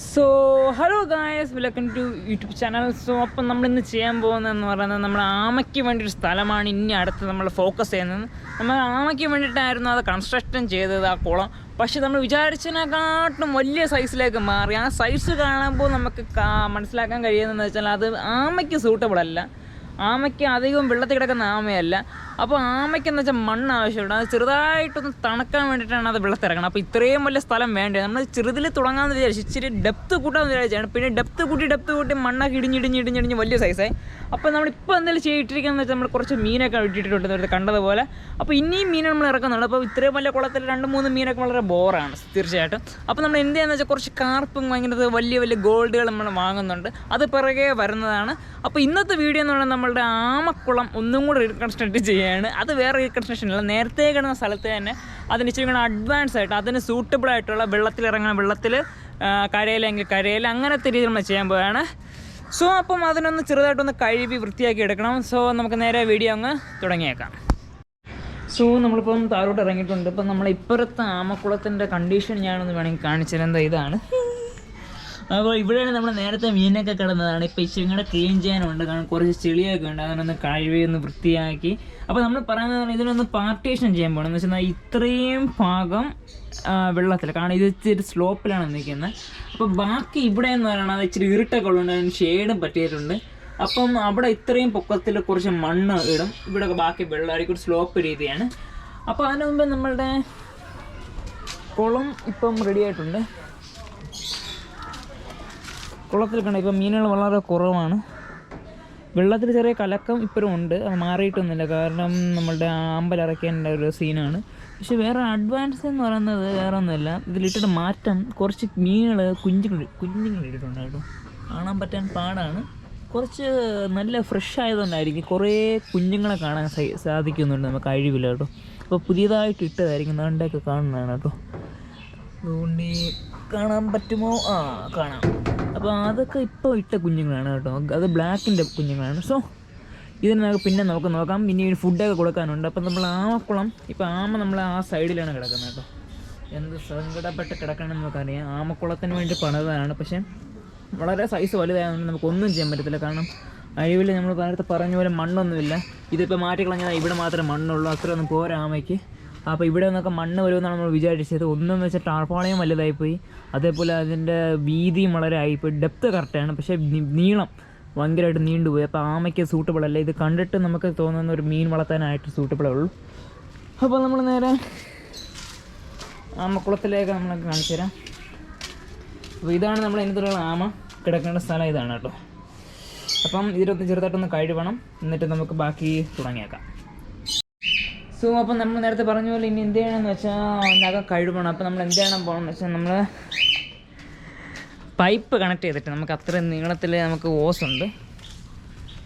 So hello guys welcome to YouTube channel so അപ്പം നമ്മൾ ഇന്ന് ചെയ്യാൻ പോകുന്നതെന്ന് പറയുന്നത് നമ്മൾ ആമയ്ക്ക് വേണ്ടി ഒരു സ്ഥലമാണ് ഇനി അടുത്ത് നമ്മൾ ഫോക്കസ് ചെയ്യുന്നത്. നമ്മൾ ആമയ്ക്ക് വേണ്ടിയിട്ടായിരുന്നു അത് കൺസ്ട്രക്ഷൻ ചെയ്തത് ആ കുളം. പക്ഷെ നമ്മൾ വിചാരിച്ചതിനെക്കാട്ടും വലിയ സൈസിലേക്ക് മാറി. ആ സൈസ് കാണുമ്പോൾ നമുക്ക് മനസ്സിലാക്കാൻ കഴിയുന്നതെന്ന് വെച്ചാൽ അത് ആമയ്ക്ക് സൂട്ടബിൾ അല്ല. ആമയ്ക്ക് അധികം വെള്ളത്തിൽ കിടക്കുന്ന ആമയല്ല. അപ്പോൾ ആമയ്ക്ക് എന്ന് വെച്ചാൽ മണ്ണ് ആവശ്യമുണ്ട്. അത് ചെറുതായിട്ടൊന്ന് തണക്കാൻ വേണ്ടിയിട്ടാണ് അത് വെള്ളത്തിറങ്ങണം അപ്പോൾ ഇത്രയും വലിയ സ്ഥലം വേണ്ടത് നമ്മൾ ചെറുതിൽ തുടങ്ങാമെന്ന് വിചാരിച്ചു ഇച്ചിരി ഡെപ്ത് കൂട്ടാമെന്ന് വിചാരിച്ചാണ്. പിന്നെ ഡെപ്ത് കൂട്ടി ഡെപ്ത് കൂട്ടി മണ്ണൊക്കെ ഇടിഞ്ഞിടിഞ്ഞ് ഇടിഞ്ഞിടിഞ്ഞ് വലിയ സൈസായി അപ്പോൾ നമ്മളിപ്പോൾ എന്തെങ്കിലും ചെയ്തിട്ടിരിക്കുന്നത് വെച്ചാൽ നമ്മൾ കുറച്ച് മീനൊക്കെ ഇട്ടിട്ടുണ്ട് നേരത്തെ കണ്ടതുപോലെ. അപ്പോൾ ഇനിയും മീൻ നമ്മൾ ഇറക്കുന്നുണ്ട്. അപ്പോൾ ഇത്രയും വലിയ കുളത്തിൽ രണ്ട് മൂന്ന് മീനൊക്കെ വളരെ ബോറാണ് തീർച്ചയായിട്ടും. അപ്പോൾ നമ്മൾ എന്ത് ചെയ്യുന്നത് വെച്ചാൽ കുറച്ച് കാർപ്പും ഭയങ്കര വലിയ വലിയ ഗോൾഡുകൾ നമ്മൾ വാങ്ങുന്നുണ്ട്. അത് പിറകെ വരുന്നതാണ്. അപ്പോൾ ഇന്നത്തെ വീഡിയോ എന്ന് പറഞ്ഞാൽ നമ്മളുടെ ആമക്കുളം ഒന്നും കൂടെ റീകൺസ്ട്രക്ട് ചെയ്യുകയാണ് അത് വേറെ റീകൺസ്ട്രക്ഷൻ അല്ല. നേരത്തെ കിടന്ന സ്ഥലത്ത് തന്നെ അതിന് ഇച്ചിരി കൂടെ അഡ്വാൻസ് ആയിട്ട് അതിന് സൂട്ടബിൾ ആയിട്ടുള്ള വെള്ളത്തിൽ ഇറങ്ങുന്ന വെള്ളത്തിൽ കരയിലെങ്കിൽ കരയിൽ അങ്ങനത്തെ രീതിയിൽ നമ്മൾ ചെയ്യാൻ പോവുകയാണ് സോ അപ്പം അതിനൊന്ന് ചെറുതായിട്ടൊന്ന് കഴുകി വൃത്തിയാക്കി എടുക്കണം. സോ നമുക്ക് നേരെ വീഡിയോ അങ്ങ് തുടങ്ങിയേക്കാം. സോ നമ്മളിപ്പം താഴോട്ട് ഇറങ്ങിയിട്ടുണ്ട്. ഇപ്പം നമ്മളിപ്പുറത്തെ ആമക്കുളത്തിന്റെ കണ്ടീഷൻ ഞാനൊന്ന് വേണമെങ്കിൽ കാണിച്ചിരുന്നത് ഇതാണ്. അപ്പോൾ ഇവിടെയാണ് നമ്മൾ നേരത്തെ മീനൊക്കെ കിടന്നതാണ്. ഇപ്പോൾ ഇച്ചിരി കൂടെ ക്ലീൻ ചെയ്യാനുണ്ട്. കാരണം കുറച്ച് ചെളിയൊക്കെ ഉണ്ട്. അതിനൊന്ന് കഴുകി ഒന്ന് വൃത്തിയാക്കി. അപ്പോൾ നമ്മൾ പറയുന്നത് ഇതിനൊന്ന് പാർട്ടീഷൻ ചെയ്യാൻ പോകണം എന്ന് വെച്ചാൽ ഇത്രയും ഭാഗം വെള്ളത്തിൽ കാരണം ഇത് ഇച്ചിരി സ്ലോപ്പിലാണ് നിൽക്കുന്നത് അപ്പോൾ ബാക്കി ഇവിടെ എന്ന് പറയുന്നത് ഇച്ചിരി ഇരുട്ടൊക്കെ ഉള്ളതുകൊണ്ട് അതിന് ഷെയ്ഡും പറ്റിയിട്ടുണ്ട്. അപ്പം അവിടെ ഇത്രയും പൊക്കത്തിൽ കുറച്ച് മണ്ണ് ഇടും. ഇവിടെ ബാക്കി വെള്ളമായിരിക്കും. ഒരു സ്ലോപ്പ് രീതിയാണ്. അപ്പോൾ അതിനു മുമ്പ് നമ്മളുടെ കുളം ഇപ്പം റെഡി ആയിട്ടുണ്ട്. കുളത്തിൽ കണ്ട ഇപ്പം മീനുകൾ വളരെ കുറവാണ്. വെള്ളത്തിൽ ചെറിയ കലക്കം ഇപ്പോഴും ഉണ്ട്. അത് മാറിയിട്ടൊന്നുമില്ല. കാരണം നമ്മളുടെ ആമ്പലിറക്കേണ്ട ഒരു സീനാണ്. പക്ഷെ വേറെ അഡ്വാൻസ് എന്ന് പറയുന്നത് വേറെ ഒന്നുമില്ല ഇതിലിട്ടിട്ട് മാറ്റം കുറച്ച് മീനുകൾ കുഞ്ഞുങ്ങൾ കുഞ്ഞുങ്ങൾ ഇട്ടിട്ടുണ്ട് കേട്ടോ. കാണാൻ പറ്റാൻ പാടാണ്. കുറച്ച് നല്ല ഫ്രഷ് ആയതുകൊണ്ടായിരിക്കും കുറേ കുഞ്ഞുങ്ങളെ കാണാൻ സാധിക്കുന്നുണ്ട് നമുക്ക് അഴിവില്ല കേട്ടോ. അപ്പോൾ പുതിയതായിട്ട് ഇട്ടതായിരിക്കും. നാണ്ടൊക്കെ കാണുന്നതാണ് കേട്ടോ. അതുകൊണ്ട് കാണാൻ പറ്റുമോ? ആ കാണാം. അപ്പോൾ അതൊക്കെ ഇപ്പോൾ ഇട്ട കുഞ്ഞുങ്ങളാണ് കേട്ടോ. അത് ബ്ലാക്കിന്റെ കുഞ്ഞുങ്ങളാണ്. സോ ഇതിന് നമുക്ക് പിന്നെ നമുക്ക് നോക്കാം. ഇനി ഫുഡൊക്കെ കൊടുക്കാനുണ്ട്. അപ്പം നമ്മൾ ആമക്കുളം ഇപ്പോൾ ആമ നമ്മൾ ആ സൈഡിലാണ് കിടക്കുന്നത് കേട്ടോ. എന്ത് സങ്കടപ്പെട്ട് കിടക്കണമെന്ന് നമുക്കറിയാം. ആമക്കുളത്തിന് വേണ്ടി പണിതാണ്. പക്ഷേ വളരെ സൈസ് വലുതായതുകൊണ്ട് നമുക്കൊന്നും ചെയ്യാൻ പറ്റത്തില്ല. കാരണം അഴിവിൽ നമ്മൾ നേരത്തെ പറഞ്ഞ പോലെ മണ്ണൊന്നുമില്ല. ഇതിപ്പോൾ മാറ്റി മാറ്റിക്കളഞ്ഞാൽ ഇവിടെ മാത്രമേ മണ്ണുള്ളൂ. അത്രയൊന്നും പോരാ ആമയ്ക്ക്. അപ്പോൾ ഇവിടെ നിന്നൊക്കെ മണ്ണ് വരുമെന്നാണ് നമ്മൾ വിചാരിച്ചത്. ഒന്നെന്ന് വെച്ചാൽ ടാർപ്പാളയും വലുതായിപ്പോയി. അതേപോലെ അതിന്റെ വീതിയും വളരെ ആയിപ്പോയി. ഡെപ്ത് കറക്റ്റാണ് പക്ഷേ നീളം ഭയങ്കരമായിട്ട് നീണ്ടുപോയി. അപ്പോൾ ആമയ്ക്ക് സൂട്ടബിൾ അല്ല. ഇത് കണ്ടിട്ട് നമുക്ക് തോന്നുന്ന ഒരു മീൻ വളർത്താനായിട്ട് സൂട്ടബിളേ ഉള്ളൂ. അപ്പോൾ നമ്മൾ നേരെ ആമക്കുളത്തിലേക്ക് നമ്മൾ കാണിച്ചു തരാം. അപ്പോൾ ഇതാണ് നമ്മൾ ഇന്നത്തുള്ള ആമ. കിടക്കേണ്ട സ്ഥലം ഇതാണ് കേട്ടോ. അപ്പം ഇതിലൊന്ന് ചെറുതായിട്ടൊന്ന് കഴുകണം. എന്നിട്ട് നമുക്ക് ബാക്കി തുടങ്ങിയേക്കാം. സോ അപ്പം നമ്മൾ നേരത്തെ പറഞ്ഞ പോലെ ഇനി എന്ത് ചെയ്യണമെന്ന് വെച്ചാൽ നഖം കഴുകണം. അപ്പം നമ്മൾ എന്ത് ചെയ്യണം പോകണമെന്ന് വെച്ചാൽ നമ്മൾ പൈപ്പ് കണക്ട് ചെയ്തിട്ട് നമുക്ക് അത്രയും നീളത്തിൽ നമുക്ക് ഓസ് ഉണ്ട്.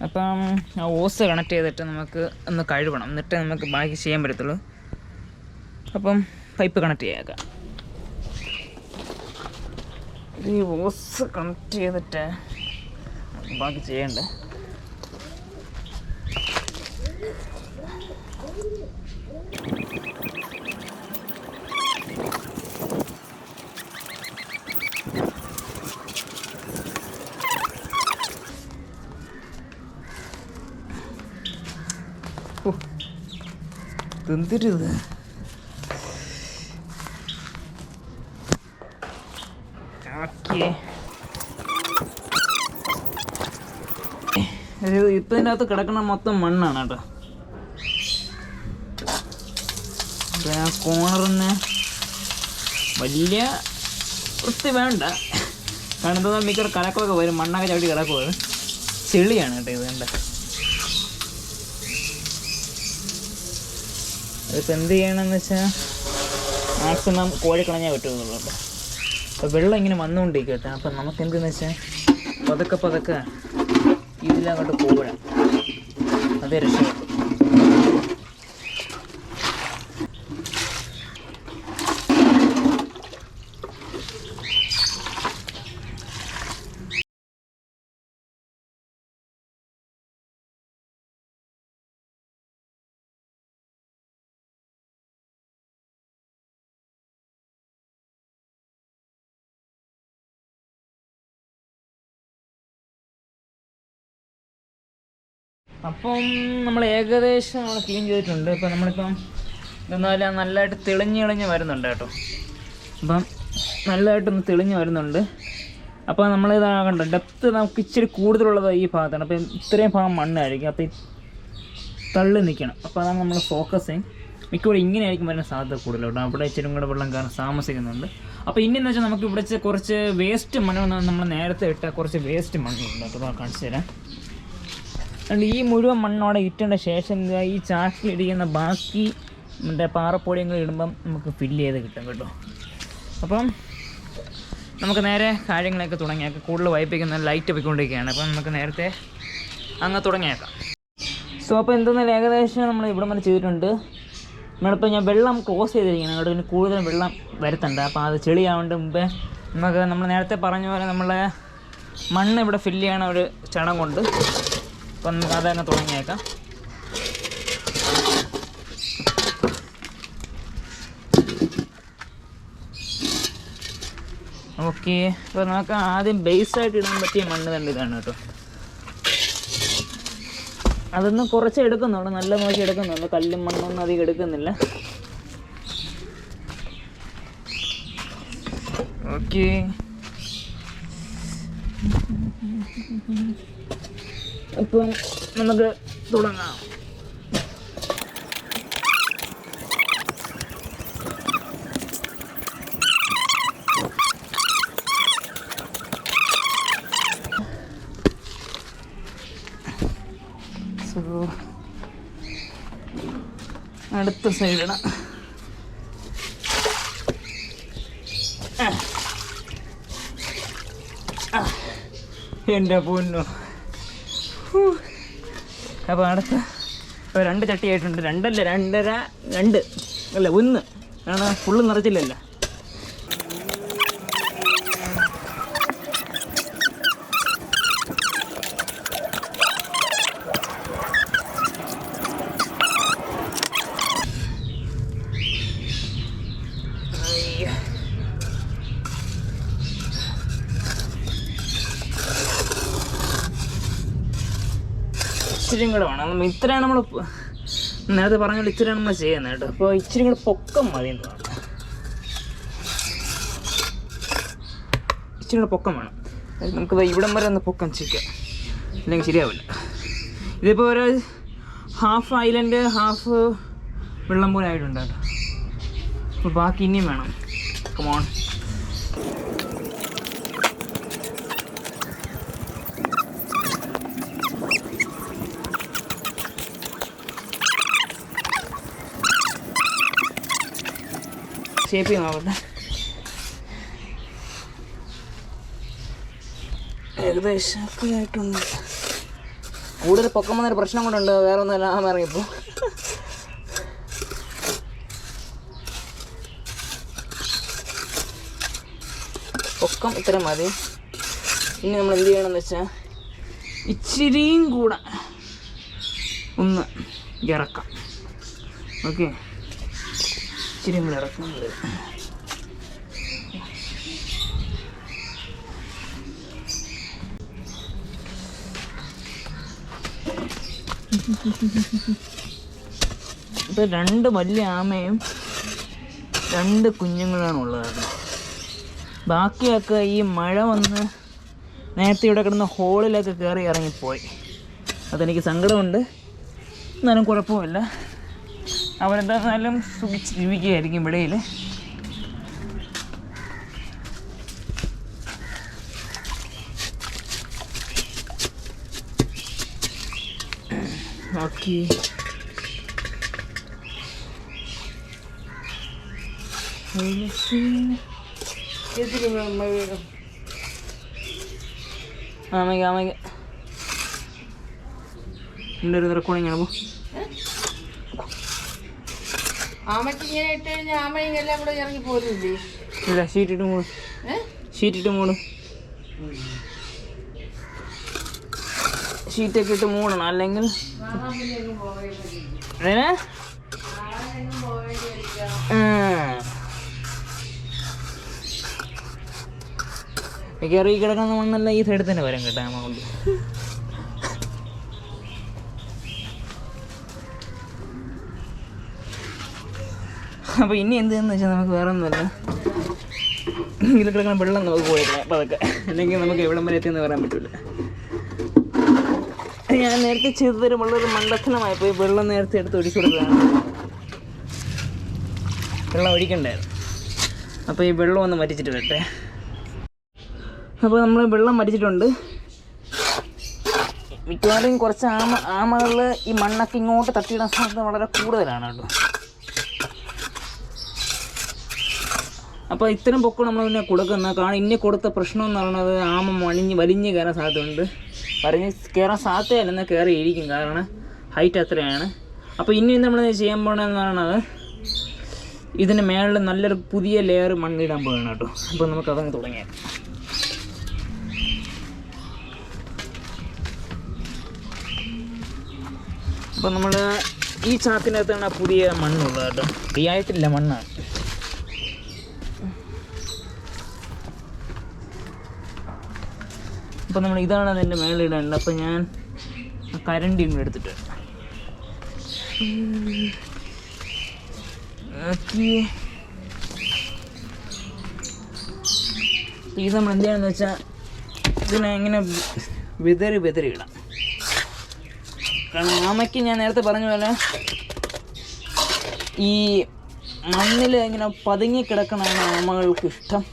അപ്പം ആ ഓസ് കണക്ട് ചെയ്തിട്ട് നമുക്ക് ഒന്ന് കഴുകണം. എന്നിട്ട് നമുക്ക് ബാക്കി ചെയ്യാൻ പറ്റത്തുള്ളൂ. അപ്പം പൈപ്പ് കണക്ട് ചെയ്യാക്കാം ഈ ഓസ് കണക്ട് ചെയ്തിട്ട് ബാക്കി ചെയ്യണ്ടേ? എന്തിരിത് ഓക്കേ ഇപ്പം ഇതിന്റെ കിടക്കുന്ന മൊത്തം മണ്ണാണ് കേട്ടോ. ആ കോണറിന് വലിയ വൃത്തി വേണ്ട. കാരണം എന്താ മിക്ക കലക്കൊക്കെ വരും മണ്ണൊക്കെ ചവിട്ടി കിടക്കുമത് ചെളിയാണ് കേട്ടോ ഇത് കണ്ട അതിപ്പോൾ എന്ത് ചെയ്യണമെന്ന് വെച്ചാൽ മാക്സിമം പറ്റുമെന്നുള്ളൂ പറ്റുള്ളൂ അപ്പോൾ വെള്ളം ഇങ്ങനെ വന്നുകൊണ്ടിരിക്കട്ടെ അപ്പം നമുക്ക് എന്തെന്ന് വെച്ചാൽ പതുക്കെ പതുക്കെ ഇതിലങ്ങോട്ട് പോകണം അതേ രക്ഷയുള്ളൂ. അപ്പം നമ്മൾ ഏകദേശം നമ്മൾ ക്ലീൻ ചെയ്തിട്ടുണ്ട്. ഇപ്പം നമ്മളിപ്പം ഇതൊന്നുമല്ല നല്ലതായിട്ട് തെളിഞ്ഞ് തെളിഞ്ഞ് വരുന്നുണ്ട് കേട്ടോ. അപ്പം നല്ലതായിട്ടൊന്ന് തെളിഞ്ഞ് വരുന്നുണ്ട്. അപ്പോൾ നമ്മൾ ഇതാ കണ്ടോ ഡെപ്ത് നമുക്ക് ഇച്ചിരി കൂടുതലുള്ളത് ഈ ഭാഗത്താണ്. അപ്പം ഇത്രയും ഭാഗം മണ്ണായിരിക്കും. അപ്പോൾ തള്ളി നിൽക്കണം. അപ്പോൾ അതാണ് നമ്മൾ ഫോക്കസിങ് മിക്കവാറും ഇങ്ങനെ ആയിരിക്കും വരുന്ന സാധ്യത കൂടുതൽ കേട്ടോ. അവിടെ ഇച്ചിരി കൂടെ വെള്ളം കാരണം താമസിക്കുന്നുണ്ട്. അപ്പോൾ ഇനി എന്ന് വെച്ചാൽ നമുക്ക് ഇവിടെ കുറച്ച് വേസ്റ്റ് മണ്ണ് നമ്മൾ നേരത്തെ ഇട്ട കുറച്ച് വേസ്റ്റ് മണ്ണുണ്ട് അപ്പോൾ കാണിച്ചു തരാം. അതുകൊണ്ട് ഈ മുഴുവൻ മണ്ണോടെ ഇട്ടേണ്ട ശേഷം ഈ ചാക്കിലിടിക്കുന്ന ബാക്കി മറ്റേ പാറപ്പൊടിയും ഇടുമ്പം നമുക്ക് ഫില്ല് ചെയ്ത് കിട്ടും കേട്ടോ. അപ്പം നമുക്ക് നേരെ കാര്യങ്ങളൊക്കെ തുടങ്ങിയേക്കാം. കൂടുതൽ വൈപ്പിക്കുന്ന ലൈറ്റ് പോയിക്കൊണ്ടിരിക്കുകയാണ് അപ്പം നമുക്ക് നേരത്തെ അങ്ങ് തുടങ്ങിയേക്കാം. സോ അപ്പോൾ എന്തെന്നാലും ഏകദേശം നമ്മൾ ഇവിടെ വരെ ചെയ്തിട്ടുണ്ട്. നമ്മളിപ്പോൾ ഞാൻ വെള്ളം ക്ലോസ് ചെയ്തിരിക്കുകയാണ്. അവിടെ പിന്നെ കൂടുതൽ വെള്ളം വരുത്തണ്ട. അപ്പോൾ അത് ചെളിയാവേണ്ട മുമ്പേ നമുക്ക് നമ്മൾ നേരത്തെ പറഞ്ഞ പോലെ നമ്മളെ മണ്ണ് ഇവിടെ ഫില്ല് ചെയ്യണ ഒരു ചടങ്ങുണ്ട്. അപ്പം നമുക്ക് അതങ്ങ് തുടങ്ങിയേക്കാം. ഓക്കെ അപ്പോൾ നമുക്ക് ആദ്യം ബേസായിട്ട് ഇടാൻ പറ്റിയ മണ്ണ് തന്നെ ഇതാണ് കേട്ടോ. അതൊന്ന് കുറച്ച് എടുക്കുന്നുണ്ട് നല്ല മോശം എടുക്കുന്നുണ്ട്. കല്ലും മണ്ണൊന്നും അധികം എടുക്കുന്നില്ല. ഓക്കെ. ഇപ്പം നമുക്ക് തുടങ്ങാം. സോ അടുത്ത സൈഡാണ് എന്റെ പൊന്നു. അപ്പോൾ അടുത്ത ഇപ്പോൾ രണ്ട് ചട്ടിയായിട്ടുണ്ട്. രണ്ടല്ല? രണ്ടര രണ്ട്. അല്ല? ഒന്ന്. കാരണം ഫുള്ള് നിറച്ചില്ലല്ലോ. ഇച്ചിരിയും കൂടെ വേണം. നമ്മ ഇത്രയാണ് നമ്മൾ നേരത്തെ പറഞ്ഞ ഇത്രയാണ് നമ്മൾ ചെയ്യുന്നത് കേട്ടോ. അപ്പോൾ ഇച്ചിരി കൂടെ പൊക്കം മതി എന്ന് പറഞ്ഞു. ഇച്ചിരി കൂടെ പൊക്കം വേണം. നമുക്ക് ഇവിടം വരെ ഒന്ന് പൊക്കം ചിക്കാം ഇല്ലെങ്കിൽ ശരിയാവില്ല. ഇതിപ്പോൾ ഒരു ഹാഫ് ഐലൻഡ് ഹാഫ് വെള്ളം പോലെ ആയിട്ടുണ്ട് കേട്ടോ. അപ്പോൾ ബാക്കി ഇനിയും വേണം. കമോൺ ഷേപ്പ് ചെയ്ത് ഏകദേശം ഒക്കെ ആയിട്ടുണ്ട്. കൂടുതൽ പൊക്കം വന്നൊരു പ്രശ്നം കൊണ്ടുണ്ട് വേറെ ഒന്നുമല്ല ആ ഇറങ്ങിയപ്പോൾ പൊക്കം ഇത്ര മതി. ഇനി നമ്മൾ എന്ത് ചെയ്യണമെന്ന് വെച്ചാൽ ഇച്ചിരിയും കൂടെ ഒന്ന് ഇറക്കാം. ഓക്കെ? കൂടെ ഇപ്പൊ ഇപ്പം രണ്ട് വലിയ ആമയും രണ്ട് കുഞ്ഞുങ്ങളാണ് ഉള്ളത്. ബാക്കിയൊക്കെ ഈ മഴ വന്ന് നേരത്തെ ഇവിടെ കിടന്ന ഹോളിലൊക്കെ കയറി ഇറങ്ങിപ്പോയി. അതെനിക്ക് സങ്കടമുണ്ട്. എന്നാലും കുഴപ്പമില്ല. അവരെന്തായാലും സുഖിച്ച് ജീവിക്കുകയായിരിക്കും ഇവിടെയിൽ ഓക്കെ ആമയ്ക്ക് ആമയ്ക്ക് എന്റെ ഒരു ആണ് ആമയ്ക്ക് ഇങ്ങനെ ഇട്ട് കഴിഞ്ഞാൽ ആമ എല്ലാം കൂടെ ഇറങ്ങി പോരില്ലേ ഇല്ല ഷീറ്റ് ഇട്ട് മൂടും. ഏഹ് ഷീറ്റ് ഇട്ട് മൂടും. ഷീറ്റൊക്കെ ഇട്ട് മൂടണം അല്ലെങ്കിൽ അതിനെ കയറി കിടക്കുന്ന മണ്ണല്ല ഈ സൈഡിൽ തന്നെ വരും കേട്ടോ ആമ കൊണ്ട്. അപ്പോൾ ഇനി എന്തെന്ന് വെച്ചാൽ നമുക്ക് വേറെ ഒന്നുമല്ല ഇതിൽ കിടക്കുന്ന വെള്ളം നമുക്ക് പോയിട്ടില്ല അപ്പോൾ അതൊക്കെ. അല്ലെങ്കിൽ നമുക്ക് എവിടം വരെ എത്തിയെന്ന് പറയാൻ പറ്റില്ല ഞാൻ നേരത്തെ ചെയ്തു തരുമ്പോൾ ഒരു മണ്ടത്തനമായി പോയി വെള്ളം നേരത്തെ എടുത്ത് ഒഴിച്ചു കൊടുക്കുകയാണ് വെള്ളം ഒഴിക്കണ്ടായിരുന്നു. അപ്പോൾ ഈ വെള്ളം ഒന്ന് മരിച്ചിട്ട് വരട്ടെ. അപ്പോൾ നമ്മൾ വെള്ളം മരിച്ചിട്ടുണ്ട് മിക്കവാറും കുറച്ച് ആമ ആമകളിൽ ഈ മണ്ണൊക്കെ ഇങ്ങോട്ട് തട്ടിയിടാൻ സാധ്യത വളരെ കൂടുതലാണ് കേട്ടോ. അപ്പോൾ ഇത്തരം പൊക്കം നമ്മൾ പിന്നെ കൊടുക്കുന്ന കാരണം ഇന്നെ കൊടുത്ത പ്രശ്നം എന്ന് പറയുന്നത് ആമ മണിഞ്ഞ് വലിഞ്ഞ് കയറാൻ സാധ്യതയുണ്ട്. വലിഞ്ഞ് കയറാൻ സാധ്യതയല്ലെന്ന് കയറിയിരിക്കും. കാരണം ഹൈറ്റ് അത്രയാണ്. അപ്പോൾ ഇനി നമ്മൾ ചെയ്യാൻ പോകണമെന്ന് പറയുന്നത് ഇതിന് മേളിൽ നല്ലൊരു പുതിയ ലെയർ മണ്ണിടാൻ പോകണം കേട്ടോ. അപ്പോൾ നമുക്ക് അതങ്ങ് തുടങ്ങിയാൽ അപ്പോൾ നമ്മൾ ഈ ചാക്കിനകത്താണ് പുതിയ മണ്ണുള്ളത് കേട്ടോ. ഈ ആയിട്ടില്ല മണ്ണാണ്. അപ്പോൾ നമ്മൾ ഇതാണ് അതിന്റെ മേളിൽ ഇടേണ്ടത്. അപ്പോൾ ഞാൻ കരണ്ടി ഇങ്ങ് എടുത്തിട്ട് ഈ നമ്മൾ എന്ത് ചെയ്യണമെന്ന് വെച്ചാൽ ഇതിനെ ഇങ്ങനെ വിതറി വിതറി ഇടാം. കാരണം ആമയ്ക്ക് ഞാൻ നേരത്തെ പറഞ്ഞ പോലെ ഈ മണ്ണിൽ ഇങ്ങനെ പതുങ്ങി കിടക്കണമെന്ന് ആമകൾക്ക് ഇഷ്ടം.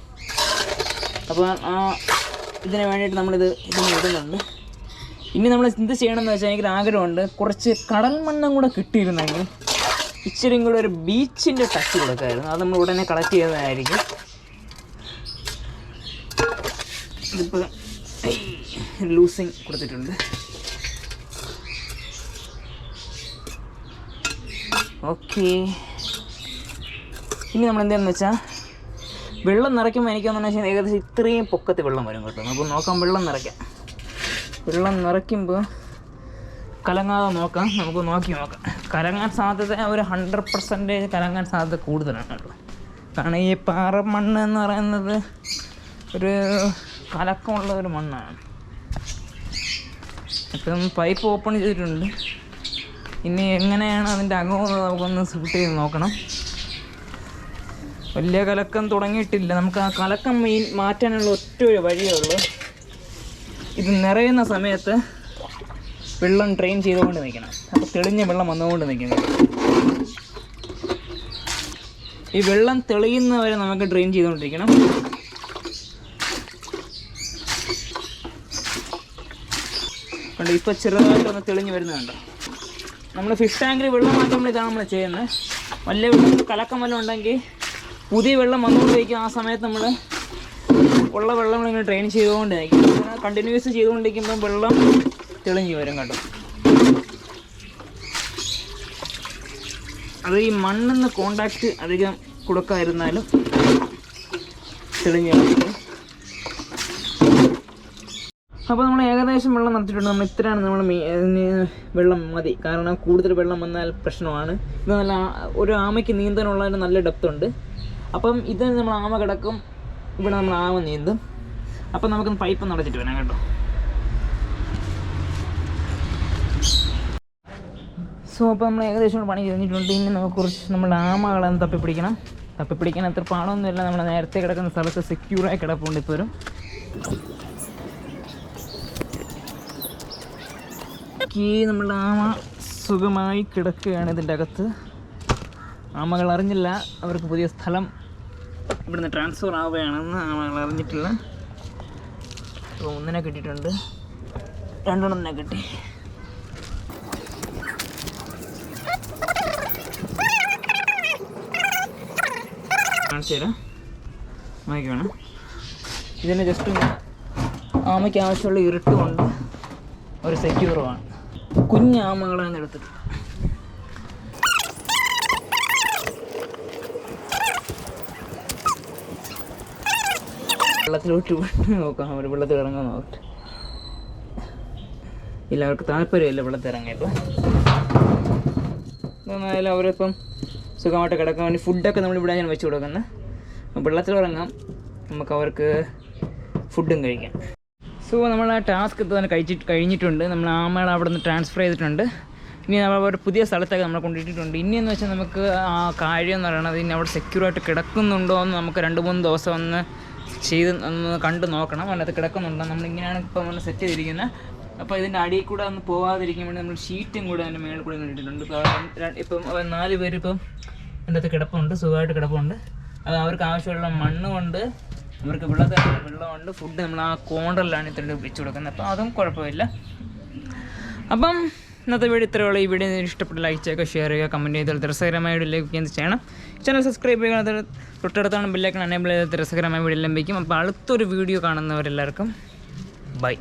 അപ്പോൾ ആ ഇതിന് വേണ്ടിയിട്ട് നമ്മളിത് ഇതിന് ഇടുന്നുണ്ട് ഇനി നമ്മൾ എന്ത് ചെയ്യണമെന്ന് വെച്ചാൽ എനിക്കൊരു ആഗ്രഹമുണ്ട്. കുറച്ച് കടൽ മണ്ണും കൂടെ കിട്ടിയിരുന്നെങ്കിൽ ഇച്ചിരി കൂടെ ഒരു ബീച്ചിന്റെ ടച്ച് കൊടുക്കായിരുന്നു. അത് നമ്മൾ ഉടനെ കളക്ട് ചെയ്തതായിരിക്കും. ഇതിപ്പോൾ ലൂസിങ് കൊടുത്തിട്ടുണ്ട്. ഓക്കെ ഇനി നമ്മൾ എന്താണെന്ന് വെച്ചാൽ വെള്ളം നിറയ്ക്കുമ്പോൾ എനിക്കൊന്നു വെച്ചാൽ ഏകദേശം ഇത്രയും പൊക്കത്ത് വെള്ളം വരും കേട്ടോ. നമുക്ക് നോക്കാം വെള്ളം നിറയ്ക്കാം. വെള്ളം നിറയ്ക്കുമ്പോൾ കലങ്ങാതെ നോക്കാം. നമുക്ക് നോക്കി നോക്കാം. കലങ്ങാൻ സാധ്യത ഒരു ഹൺഡ്രഡ് പെർസെന്റേജ് കലങ്ങാൻ സാധ്യത കൂടുതലാണ് കേട്ടോ. കാരണം ഈ പാറ മണ്ണ് എന്ന് പറയുന്നത് ഒരു കലക്കമുള്ള ഒരു മണ്ണാണ്. ഇപ്പം പൈപ്പ് ഓപ്പൺ ചെയ്തിട്ടുണ്ട്. ഇനി എങ്ങനെയാണ് അതിന്റെ അകമെന്ന് നമുക്കൊന്ന് സൂട്ട് ചെയ്ത് നോക്കണം. വലിയ കലക്കം തുടങ്ങിയിട്ടില്ല. നമുക്ക് ആ കലക്കം മെയിൻ മാറ്റാനുള്ള ഒറ്റ ഒരു വഴിയേ ഉള്ളൂ. ഇത് നിറയുന്ന സമയത്ത് വെള്ളം ഡ്രെയിൻ ചെയ്തുകൊണ്ട് നിൽക്കണം. അപ്പോൾ തെളിഞ്ഞ വെള്ളം വന്നുകൊണ്ട് നിൽക്കണം ഈ വെള്ളം തെളിയുന്നവരെ നമുക്ക് ഡ്രെയിൻ ചെയ്തുകൊണ്ടിരിക്കണം. കണ്ടോ ഇപ്പോൾ ചെറുതായിട്ടൊന്ന് തെളിഞ്ഞ് വരുന്നുണ്ട് നമ്മൾ ഫിഷ് ടാങ്കിൽ വെള്ളം മാറ്റുമ്പോൾ ഇതാണ് നമ്മൾ ചെയ്യുന്നത്. വലിയ കലക്കം വല്ലതും ഉണ്ടെങ്കിൽ പുതിയ വെള്ളം വന്നുകൊണ്ടിരിക്കും ആ സമയത്ത് നമ്മൾ ഉള്ള വെള്ളം ഇങ്ങനെ ട്രെയിൻ ചെയ്തുകൊണ്ടിരിക്കും. ഇങ്ങനെ കണ്ടിന്യൂസ് ചെയ്തുകൊണ്ടിരിക്കുമ്പോൾ വെള്ളം തെളിഞ്ഞ് വരും കേട്ടോ. അത് ഈ മണ്ണിന്ന് കോണ്ടാക്ട് അധികം കൊടുക്കാതിരുന്നാലും തെളിഞ്ഞ് വരും. അപ്പോൾ നമ്മൾ ഏകദേശം വെള്ളം നടത്തിയിട്ടുണ്ട് നമ്മൾ ഇത്രയാണ് നമ്മൾ വെള്ളം മതി. കാരണം കൂടുതൽ വെള്ളം വന്നാൽ പ്രശ്നമാണ്. ഇത് നല്ല ഒരു ആമയ്ക്ക് നീന്താനുള്ള നല്ല ഡെപ്ത് ഉണ്ട്. അപ്പം ഇത് നമ്മൾ ആമ കിടക്കും. ഇവിടെ നമ്മൾ ആമ നീന്തും. അപ്പം നമുക്ക് പൈപ്പ് നടച്ചിട്ട് വരാം കേട്ടോ. സോ അപ്പോൾ നമ്മൾ ഏകദേശം പണി കഴിഞ്ഞിട്ടുണ്ട്. ഇനി നമുക്ക് കുറച്ച് നമ്മൾ ആമകളെ ഒന്ന് തപ്പിപ്പിടിക്കണം. തപ്പിപ്പിടിക്കാൻ അത്ര പാടൊന്നുമില്ല. നമ്മൾ നേരത്തെ കിടക്കുന്ന സ്ഥലത്ത് സെക്യൂറായി കിടപ്പുണ്ട് ഇപ്പോഴും. ഈ നമ്മളുടെ ആമ സുഖമായി കിടക്കുകയാണ് ഇതിന്റെ അകത്ത്. ആമകൾ അറിഞ്ഞില്ല. അവർക്ക് പുതിയ സ്ഥലം ഇവിടുന്ന് ട്രാൻസ്ഫർ ആവുകയാണെന്ന് ആമകൾ അറിഞ്ഞിട്ടില്ല അപ്പോൾ ഒന്നിനെ കിട്ടിയിട്ടുണ്ട്. രണ്ടെണ്ണത്തിനെ കിട്ടി. കാണിച്ചു തരാം. ആമയ്ക്ക് വേണം. ഇതിന് ജസ്റ്റ് ആമയ്ക്ക് ആവശ്യമുള്ള ഇരുട്ടുമുണ്ട് ഒരു സെക്യൂറുമാണ് കുഞ്ഞ് ആമകളാണ് വെള്ളത്തിലോട്ട് നോക്കാം അവർ വെള്ളത്തിൽ ഇറങ്ങാൻ നോക്കട്ടെ. ഇല്ല അവർക്ക് താല്പര്യമില്ല വെള്ളത്തിൽ ഇറങ്ങിയപ്പോൾ എന്നാലും അവരിപ്പം സുഖമായിട്ട് കിടക്കാൻ വേണ്ടി ഫുഡൊക്കെ നമ്മളിവിടെ ഞാൻ വെച്ച് കൊടുക്കുന്നത് വെള്ളത്തിൽ ഇറങ്ങാം. നമുക്ക് അവർക്ക് ഫുഡും കഴിക്കാം. സോ നമ്മൾ ആ ടാസ്ക് തന്നെ കഴിച്ചിട്ട് കഴിഞ്ഞിട്ടുണ്ട്. നമ്മൾ ആമകളെ അവിടെ നിന്ന് ട്രാൻസ്ഫർ ചെയ്തിട്ടുണ്ട്. ഇനി നമ്മൾ ഒരു പുതിയ സ്ഥലത്തൊക്കെ നമ്മൾ കൊണ്ടിട്ടിട്ടുണ്ട്. ഇനിയെന്ന് വെച്ചാൽ നമുക്ക് ആ കാര്യം എന്ന് പറയുന്നത് ഇനി അവിടെ സെക്യൂർ ആയിട്ട് കിടക്കുന്നുണ്ടോ എന്ന് നമുക്ക് രണ്ട് മൂന്ന് ദിവസം ഒന്ന് ചെയ്ത് ഒന്ന് കണ്ട് നോക്കണം. അതിനകത്ത് കിടക്കുന്നുണ്ടോ. നമ്മളിങ്ങനെയാണ് ഇപ്പോൾ നമ്മൾ സെറ്റ് ചെയ്തിരിക്കുന്നത് അപ്പോൾ ഇതിന്റെ അടിയിൽ കൂടെ ഒന്ന് പോകാതിരിക്കാൻ വേണ്ടി നമ്മൾ ഷീറ്റും കൂടെ അതിന്റെ മേളിൽ കൂടെ ഇട്ടിട്ടുണ്ട് ഇപ്പം നാല് പേര് ഇപ്പം എന്റെ അകത്ത് കിടപ്പുണ്ട്. സുഖമായിട്ട് കിടപ്പുണ്ട്. അത് അവർക്ക് ആവശ്യമുള്ള മണ്ണ് കൊണ്ട് അവർക്ക് വെള്ളത്തിൽ വെള്ളമുണ്ട് ഫുഡ് നമ്മൾ ആ കോണ്ടറിലാണ് ഇത്രയും വെച്ച് കൊടുക്കുന്നത്. അപ്പോൾ അതും കുഴപ്പമില്ല. അപ്പം ഇന്നത്തെ വീഡിയോ ഇത്രയുള്ള ഈ വീഡിയോ ഇഷ്ടപ്പെട്ട ലൈക്ക് ചെയ്യുക ഷെയർ ചെയ്യുക കമന്റ് ചെയ്ത് രസകരമായ വീഡിയോ ലഭിക്കുകയും ചെയ്യണം? ചാനൽ സബ്സ്ക്രൈബ് ചെയ്യുക. തൊട്ടടുത്താണ് ബില്ലേക്കാണ് എനേബിൾ ചെയ്ത് രസകരമായ വീഡിയോ ലഭിക്കും. അപ്പോൾ അടുത്തൊരു വീഡിയോ കാണുന്നവരെല്ലാവർക്കും ബൈ